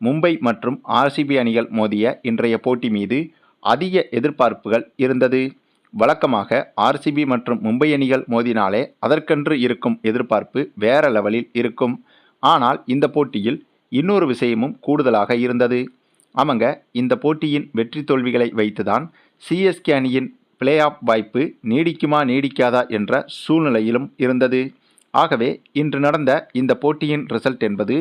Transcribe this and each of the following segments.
மும்பை மற்றும் ஆர்சிபி அணிகள் மோதிய இன்றைய போட்டி மீது அதிக எதிர்பார்ப்புகள் இருந்தது. வழக்கமாக ஆர்சிபி மற்றும் மும்பை அணிகள் மோதினாலே அதற்கென்று இருக்கும் எதிர்பார்ப்பு வேற லெவலில் இருக்கும். ஆனால் இந்த போட்டியில் இன்னொரு விஷயமும் கூடுதலாக இருந்தது. ஆமாங்க இந்த போட்டியின் வெற்றி தோல்விகளை வைத்துதான் சிஎஸ்கே அணியின் பிளே ஆஃப் வாய்ப்பு நீடிக்குமா நீடிக்காதா என்ற சூழ்நிலையிலும் இருந்தது. ஆகவே இன்று நடந்த இந்த போட்டியின் ரிசல்ட் என்பது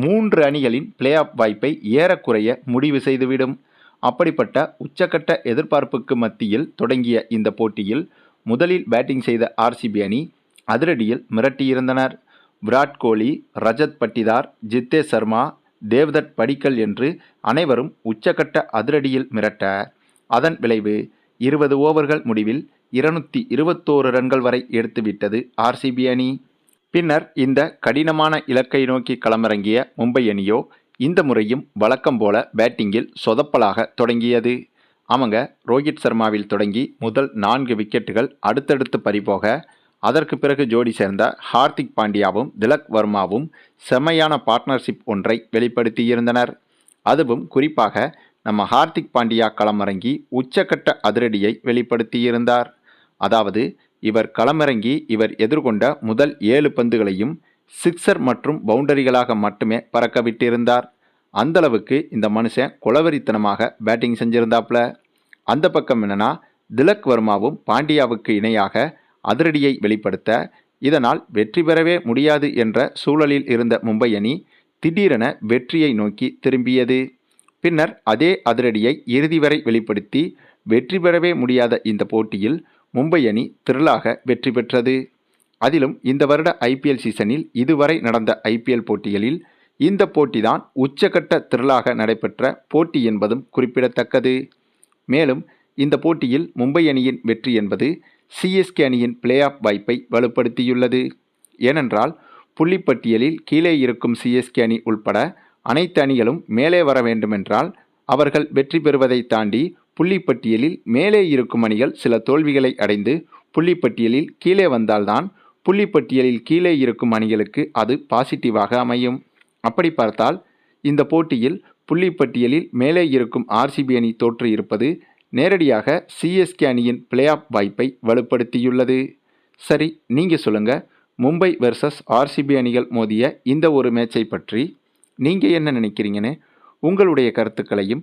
மூன்று அணிகளின் பிளே ஆஃப் வாய்ப்பை ஏறக்குறைய முடிவு செய்துவிடும். அப்படிப்பட்ட உச்சக்கட்ட எதிர்பார்ப்புக்கு மத்தியில் தொடங்கிய இந்த போட்டியில் முதலில் பேட்டிங் செய்த ஆர்சிபி அணி அதிரடியில் மிரட்டியிருந்தனர். விராட் கோலி ரஜத் பட்டிதார் ஜித்தே சர்மா தேவ்தட் படிக்கல் என்று அனைவரும் உச்சக்கட்ட அதிரடியில் மிரட்ட அதன் விளைவு இருபது ஓவர்கள் முடிவில் இருநூத்தி இருபத்தோரு ரன்கள் வரை எடுத்துவிட்டது ஆர்சிபி அணி. பின்னர் இந்த கடினமான இலக்கை நோக்கி களமிறங்கிய மும்பை அணியோ இந்த முறையும் வழக்கம் போல பேட்டிங்கில் சொதப்பலாக தொடங்கியது. அவங்க ரோஹித் சர்மாவில் தொடங்கி முதல் நான்கு விக்கெட்டுகள் அடுத்தடுத்து பறிபோக அதற்கு பிறகு ஜோடி சேர்ந்த ஹார்திக் பாண்டியாவும் திலக் வர்மாவும் செம்மையான பார்ட்னர்ஷிப் ஒன்றை வெளிப்படுத்தியிருந்தனர். அதுவும் குறிப்பாக நம்ம ஹார்திக் பாண்டியா களமிறங்கி உச்சக்கட்ட அதிரடியை வெளிப்படுத்தியிருந்தார். அதாவது இவர் களமிறங்கி இவர் எதிர்கொண்ட முதல் ஏழு பந்துகளையும் சிக்ஸர் மற்றும் பவுண்டரிகளாக மட்டுமே பறக்க விட்டிருந்தார் அந்தளவுக்கு இந்த மனுஷன் குளவரித்தனமாக பேட்டிங் செஞ்சிருந்தாப்புல அந்த பக்கம் என்னென்னா திலக் வர்மாவும் பாண்டியாவுக்கு இணையாக அதிரடியை வெளிப்படுத்த இதனால் வெற்றி பெறவே முடியாது என்ற சூழலில் இருந்த மும்பை அணி திடீரென வெற்றியை நோக்கி திரும்பியது. பின்னர் அதே அதிரடியை இறுதி வரை வெளிப்படுத்தி வெற்றி பெறவே முடியாத இந்த போட்டியில் மும்பை அணி திரளாக வெற்றி பெற்றது. அதிலும் இந்த வருட ஐபிஎல் சீசனில் இதுவரை நடந்த ஐபிஎல் போட்டிகளில் இந்த போட்டிதான் உச்சகட்ட திரளாக நடைபெற்ற போட்டி என்பதும் குறிப்பிடத்தக்கது. மேலும் இந்த போட்டியில் மும்பை அணியின் வெற்றி என்பது சிஎஸ்கே அணியின் பிளே ஆஃப் வாய்ப்பை வலுப்படுத்தியுள்ளது. ஏனென்றால் புள்ளிப்பட்டியலில் கீழே இருக்கும் சிஎஸ்கே அணி உள்பட அனைத்து அணிகளும் மேலே வர வேண்டுமென்றால் அவர்கள் வெற்றி பெறுவதை தாண்டி புள்ளிப்பட்டியலில் மேலே இருக்கும் அணிகள் சில தோல்விகளை அடைந்து புள்ளிப்பட்டியலில் கீழே வந்தால்தான் புள்ளிப்பட்டியலில் கீழே இருக்கும் அணிகளுக்கு அது பாசிட்டிவாக அமையும். அப்படி பார்த்தால் இந்த போட்டியில் புள்ளிப்பட்டியலில் மேலே இருக்கும் ஆர்சிபி அணி தோற்று இருப்பது நேரடியாக சிஎஸ்கே அணியின் பிளே ஆஃப் வாய்ப்பை வலுப்படுத்தியுள்ளது. சரி நீங்கள் சொல்லுங்கள் மும்பை வெர்சஸ் ஆர்சிபி அணிகள் மோதிய இந்த ஒரு மேட்சை பற்றி நீங்கள் என்ன நினைக்கிறீங்கன்னு உங்களுடைய கருத்துக்களையும்